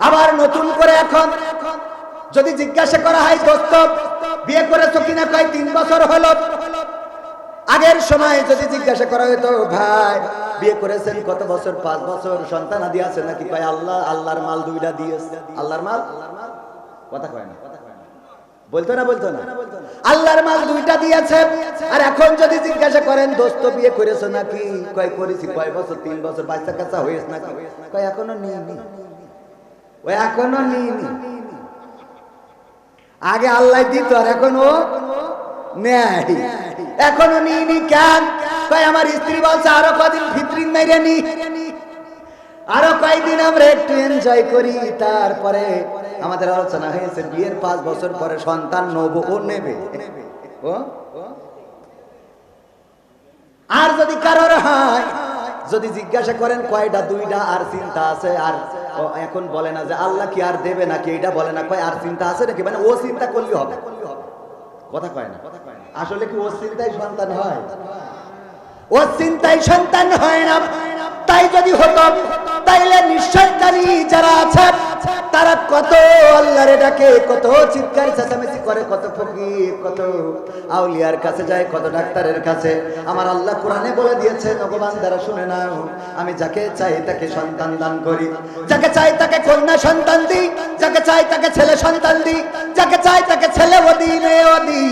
আবার নতুন করে এখন যদি জিজ্ঞাসা করা হয়, দোস্ত, বিয়ে করেছ কিনা? কয়, তিন বছর হলো। আগের সময় যদি জিজ্ঞাসা করা হতো ভাই, বিয়ে করেছেন কত বছর? পাঁচ বছর। সন্তান আদি আছে নাকি? কয়, আল্লাহ, আল্লাহর মাল দুইটা দিয়েছে। আল্লাহর মাল? কথা কয় না। বলতো না বলতো না? আল্লাহর মাল দুইটা দিয়েছে। আর এখন যদি জিজ্ঞাসা করেন, দোস্ত, বিয়ে করেছ নাকি? কয়, করেছি। কয়, বছর, তিন বছর। বাচ্চা কাচ্চা হয়েছে নাকি? কয়, এখনও নিইনি ওই এখনও নিইনি। আগে আল্লাহ দিত আর এখনও নেয় এখনও নিইনি কেন? কয় আমার স্ত্রী বলছে, আরও কদিন ফিত্রিং মেরে নি। আরও কয়েকদিন আমরা একটু এনজয় করি। তারপরে আমাদের আলোচনা হয়েছে, বিয়ের পাঁচ বছর পরে সন্তান নব ও নেবে। ও? আর যদি কারোর হয়, যদি জিজ্ঞাসা করেন কয়টা দুইটা আর চিন্তা আছে, আর ও এখন বলে না যে আল্লাহ কি আর দেবে নাকি? এটা বলে না। কয়, আর চিন্তা আছে নাকি? মানে ও চিন্তা করলে হবে। কথা কয় না। আসলে কি ও চিন্তায় সন্তান হয়? ও চিন্তায় সন্তান হয় না। তাই যদি হতো, তাইলে নিঃসন্তানী যারা আছে তারা কত আল্লাহরে ডাকে, কত চিৎকার, চেঁচামেচি করে, কত ফকির, কত আউলিয়ার কাছে যায়, কত ডাক্তারের কাছে। আমার আল্লাহ কোরআনে বলে দিয়েছে ভগবান দ্বারা শুনে নাও, আমি যাকে চাই তাকে সন্তান দান করি। যাকে চাই তাকে কন্যা সন্তান দিই, যাকে চাই তাকে ছেলে সন্তান দিই, যাকে চাই তাকে ছেলে ওদি মেয়ে ওদি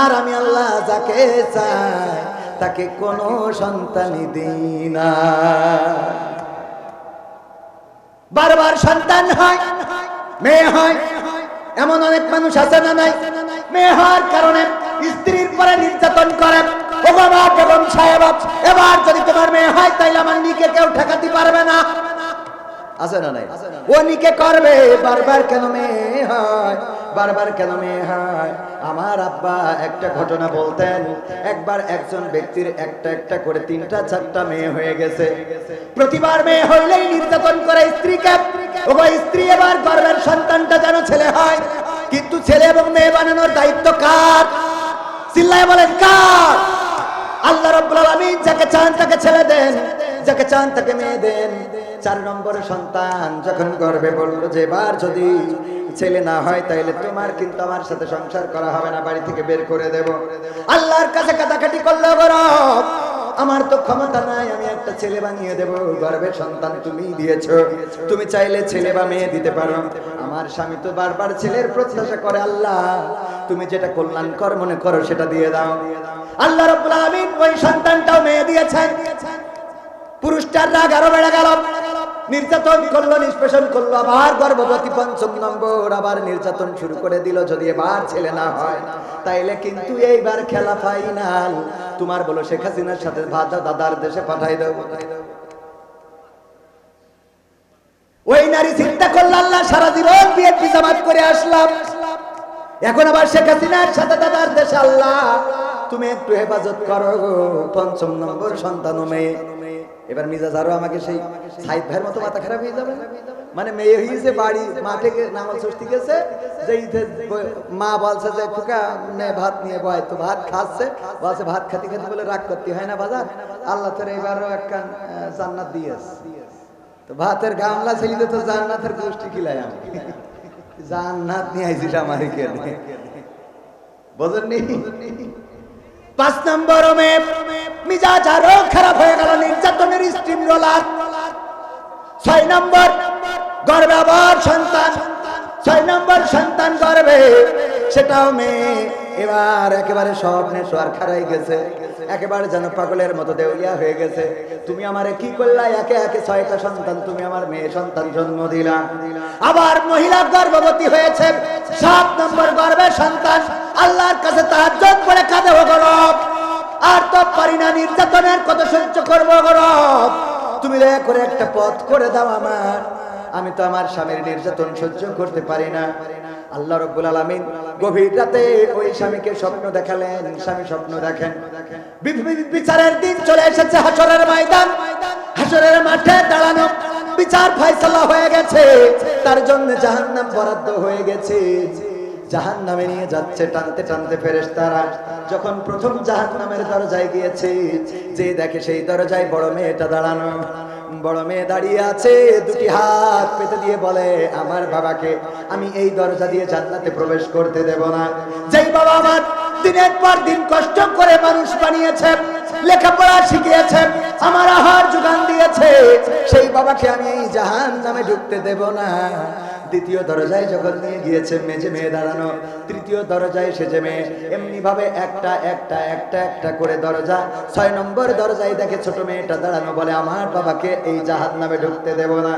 আর আমি আল্লাহ যাকে চাই তাকে কোনো সন্তানই দিই না। বারবার সন্তান হয় মেয়ে হয় এমন অনেক মানুষ আছে না নাই? মেয়ে হওয়ার কারণে স্ত্রীর পরে নির্যাতন করে। বেগম সাহেব এবার যদি তোমার মেয়ে হয় তাইলে আমার নিকে কেউ ঠেকাতে পারবে না। আছে না নাই? ও নিকে করবে বারবার কেন মেয়ে হয়? বারবার কেন মেয়ে হয়? আমার আব্বা একটা ঘটনা বলতেন, একবার একজন ব্যক্তির একটা একটা করে তিনটা চারটা মেয়ে হয়ে গেছে। প্রতিবার মেয়ে হইলেই নির্যাতন করে স্ত্রীকে। ও স্ত্রী এবার গর্বের সন্তানটা যেন ছেলে হয়। কিন্তু ছেলে এবং মেয়ে বানানোর দায়িত্ব কার? চিল্লায় বলেন কার? আল্লাহ রব্বুল আলামিন যাকে চান তাকে ছেলে দেন, যাকে চান তাকে মেয়ে দেন। চার নম্বরের সন্তান যখন গর্বে বলল যে, এবার যদি ছেলে না হয়, তাইলে তোমার কিন্তু আমার সাথে সংসার করা হবে না, বাড়ি থেকে বের করে দেব। আল্লাহর কাছে কাটাকাটি করল আমার তো ক্ষমতা নাই, আমি একটা ছেলে বানিয়ে দেব। গর্বের সন্তান তুমি দিয়েছ। তুমি চাইলে ছেলে বা মেয়ে দিতে পারো। আমার স্বামী তো বারবার ছেলের প্রত্যাশা করে, আল্লাহ, তুমি যেটা কল্যাণকর মনে করো, সেটা দিয়ে দাও। আল্লাহ রাব্বুল আলামিন ওই সন্তানটাও মেয়ে দিয়েছেন। পুরুষটার রাগ আরও বেড়ে গেল। নির্যাতন করল, নিষ্পেষণ করল, আবার গর্ভবতী পঞ্চম নম্বর, আবার নির্যাতন শুরু করে দিল, যদি এবার ছেলে না হয়, তাইলে কিন্তু এইবার খেলা ফাইনাল তোমার বলো, শেখ হাসিনার সাথে ভাজা দাদার দেশে পাঠাই দেব ওই নারী চিন্তা করল, আল্লাহ সারা জীবন বিএনপি জামাত করে আসলাম। এখন আবার শেখ হাসিনার সাথে দাদার দেশে আল্লাহ। তুমি একটু হেফাজত করো পঞ্চম নম্বর সন্তান মেয়ে। এবার মিজাজ আরও আমাকে সেই সাইদ ভাইয়ের মতো মাথা খারাপ হয়ে যাবে। মানে মেয়ে হয়েছে বাড়ি, মাঠে নামাজ ষষ্ঠী গেছে, যে মা বলছে যে, ফুকা, নে ভাত নিয়ে বয়, তো ভাত খাচ্ছে। বলছে, ভাত খাতে খাতে বলে রাগ করতে হয় না বাজার। আল্লাহ তোর এবারও একটা জান্নাত দিয়েছে। তো ভাতের গামলা ছেলিতে তো জান্নাতের গোষ্ঠী কিলাই আমি। জান্নাত নিয়ে আইছিস আমার এখানে বোঝেননি? পাঁচ নম্বর মিজাজ আরও খারাপ হয়ে গেল, নির্যাতনের স্টিম রোলার ছয় নম্বর গর্বে আবার সন্তান। ছয় নম্বর সন্তান গর্বে, সেটাও মেয়ে। এবার একেবারে সব নেশোয়ার খারাই গেছে। একেবারে যেন পাগলের মতো দেউলিয়া হয়ে গেছে। তুমি আমারে কি করলা? একে একে ছয়টা সন্তান তুমি আমার মেয়ে সন্তান জন্ম দিলা। আবার মহিলা গর্ভবতী হয়েছে। সাত নম্বর গর্ভের সন্তান। আল্লাহর কাছে তার জন্য করে কাঁদে গরব। আর তো পারি না নির্যাতনের কত সহ্য করব গরব। তুমি দয়া করে একটা পথ করে দাও আমার। আমি তো আমার স্বামীর নির্যাতন সহ্য করতে পারি না। আল্লাহ রব্বুল আলামিন গভীর রাতে ওই স্বামীকে স্বপ্ন দেখালেন, স্বামী স্বপ্ন দেখেন। বিচারের দিন চলে এসেছে হাসরের ময়দান। হাসরের মাঠে দাঁড়ানো বিচার ফয়সালা হয়ে গেছে। তার জন্য জাহান্নাম বরাদ্দ হয়ে গেছে। জাহান নামে নিয়ে যাচ্ছে টানতে টানতে ফেরেশতারা। যখন প্রথম জাহান নামের দরজায় গিয়েছে, যে দেখে সেই দরজায় বড় মেয়েটা দাঁড়ানো। বড় মেয়ে দাঁড়িয়ে আছে, দুটি হাত পেতে দিয়ে বলে, আমার বাবাকে আমি এই দরজা দিয়ে জান্নাতে প্রবেশ করতে দেব না। যেই বাবা আমার দিনের পর দিন কষ্ট করে মানুষ বানিয়েছেন লেখাপড়া শিখিয়েছে আমার আহার যোগান দিয়েছে। সেই বাবাকে আমি এই জাহান নামে ঢুকতে দেব না। দ্বিতীয় দরজায় যখন নিয়ে গিয়েছে মেজে মেয়ে দাঁড়ানো, তৃতীয় দরজায় সেজে মেয়ে এমনি ভাবে একটা একটা একটা একটা করে দরজা। ছয় নম্বর দরজায় দেখে ছোট মেয়েটা দাঁড়ানো বলে, আমার বাবাকে এই জাহান নামে ঢুকতে দেব না।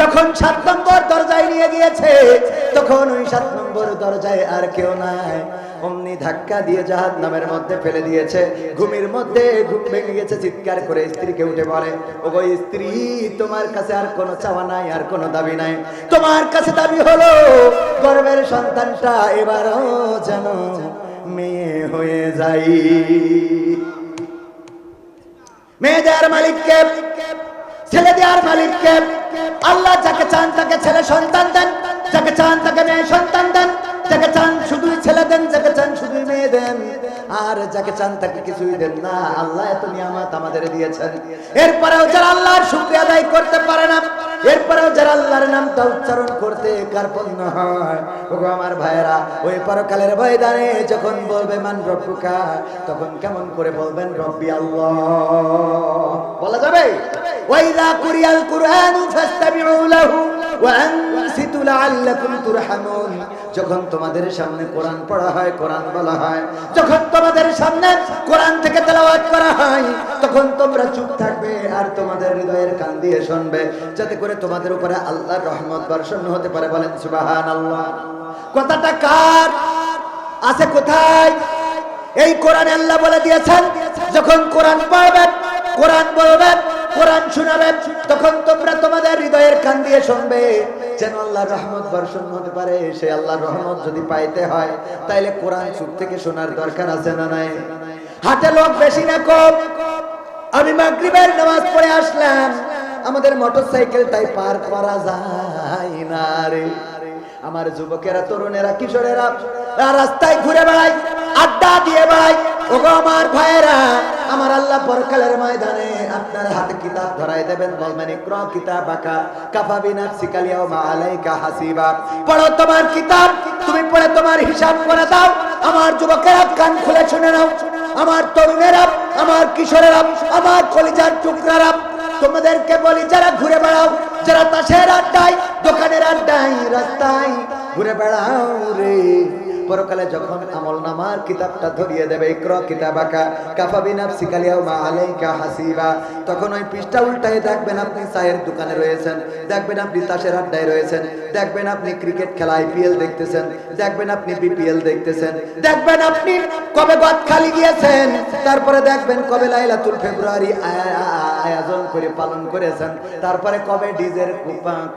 যখন সাত নম্বর দরজায় নিয়ে গিয়েছে, তখন ওই সাত নম্বর দরজায় আর কেউ নাই। অমনি ধাক্কা দিয়ে জাহাজ নামের মধ্যে ফেলে দিয়েছে। ঘুমের মধ্যে ঘুম ভেঙে গেছে, চিৎকার করে স্ত্রীকে উঠে বলে ও স্ত্রী, তোমার কাছে আর কোনো চাওয়া নাই, আর কোনো দাবি নাই। তোমার কাছে দাবি হলো, গর্বের সন্তানটা এবারও যেন মেয়ে হয়ে যাই মেয়ে দেওয়ার মালিককে ছেলে দেওয়ার মালিককে, আল্লাহ যাকে চান তাকে ছেলে সন্তান দেন, যাকে চান তাকে মেয়ে সন্তান দেন। যাকে চান শুধুই ছেলে দেন যাকে চান শুধুই মেয়ে দেন। আর যাকে চান তাকে কিছুই দেন না। আল্লাহ এত নিয়ামত আমাদের দিয়েছেন। এরপরেও যারা আল্লাহর শুক্রিয়া আদায় করতে পারে না এরপরেও যারা আল্লাহর নামটা উচ্চারণ করতে কার্পণ্য হয় ওগো আমার ভাইয়েরা ওই পরকালের ময়দানে যখন বলবে মান রব্বুকা? তখন কেমন করে বলবেন রব্বি আল্লাহ? বলা যাবে? ওয়াইদা কুরিয়াল কুরআন ফাস্তামিউ লাহু ওয়া আনসিতু যখন তোমাদের সামনে কোরআন পড়া হয়, কোরআন বলা হয়, যখন তোমাদের সামনে কোরআন থেকে তেলাওয়াত করা হয়, তখন তোমরা চুপ থাকবে আর তোমাদের হৃদয়ের কান দিয়ে শুনবে। যাতে করে তোমাদের উপরে আল্লাহর রহমত বর্ষণ হতে পারে। বলেন, সুবহানাল্লাহ। কথাটা কার? আছে কোথায়? এই কোরআন আল্লাহ বলে দিয়েছেন, যখন কোরআন পড়বেন, কোরআন বলবেন, কোরআন শোনাবেন, তখন তোমরা তোমাদের হৃদয়ের কান দিয়ে শুনবে। যেন আল্লাহর রহমত বর্ষণ হতে পারে, সেই আল্লাহর রহমত যদি পাইতে হয়, তাইলে কোরআন চুপ থেকে শোনার দরকার আছে না নাই? হাতে লোক বেশি না কম। আমি মাগরিবের নামাজ পড়ে আসলাম, আমাদের মোটরসাইকেলটাই পার করা যায় না রে। আমার যুবকেরা, তরুণেরা, কিশোরেরা রাস্তায় ঘুরে বেড়ায়, আড্ডা দিয়ে বেড়ায়। ওগো আমার ভাইয়েরা আমার আল্লাহ পরকালের ময়দানে আপনার হাতে কিতাব ধরাই দেবেন। বলবেন ইকরা কিতাব আকা কাফা বিনাফসিকা লিয়াউমা আলাইকা হাসিবা। পড়ো তোমার কিতাব, তুমি পড়ে তোমার হিসাব করে দাও। আমার যুবকেরা কান খুলে শুনে নাও। আমার তরুণেরা আমার কিশোরেরা আমার কলিজার টুকরারা তোমাদেরকে বলি, যারা ঘুরে বেড়াও, যারা তাসের আড্ডায়, দোকানের আড্ডায়, রাস্তায়, ঘুরে বেড়াও রে। পরকালে যখন আমল নামার কিতাবটা ধরিয়ে দেবে, ইকর কিতাবাকা কাফাবি নাফসিকা লিয়াউমা আলাইকা হাসিবা। তখন ওই পৃষ্ঠা উল্টায় দেখবেন আপনি চায়ের দোকানে রয়েছেন, দেখবেন আপনি তাসের আড্ডায় রয়েছেন, দেখবেন আপনি ক্রিকেট খেলা আইপিএল দেখতেছেন, দেখবেন আপনি বিপিএল দেখতেছেন, দেখবেন আপনি কবে বাদ খালি গিয়েছেন, তারপরে দেখবেন কবে লাইলাতুল ফেব্রুয়ারি আয়োজন করে পালন করেছেন, তারপরে কবে ডিজের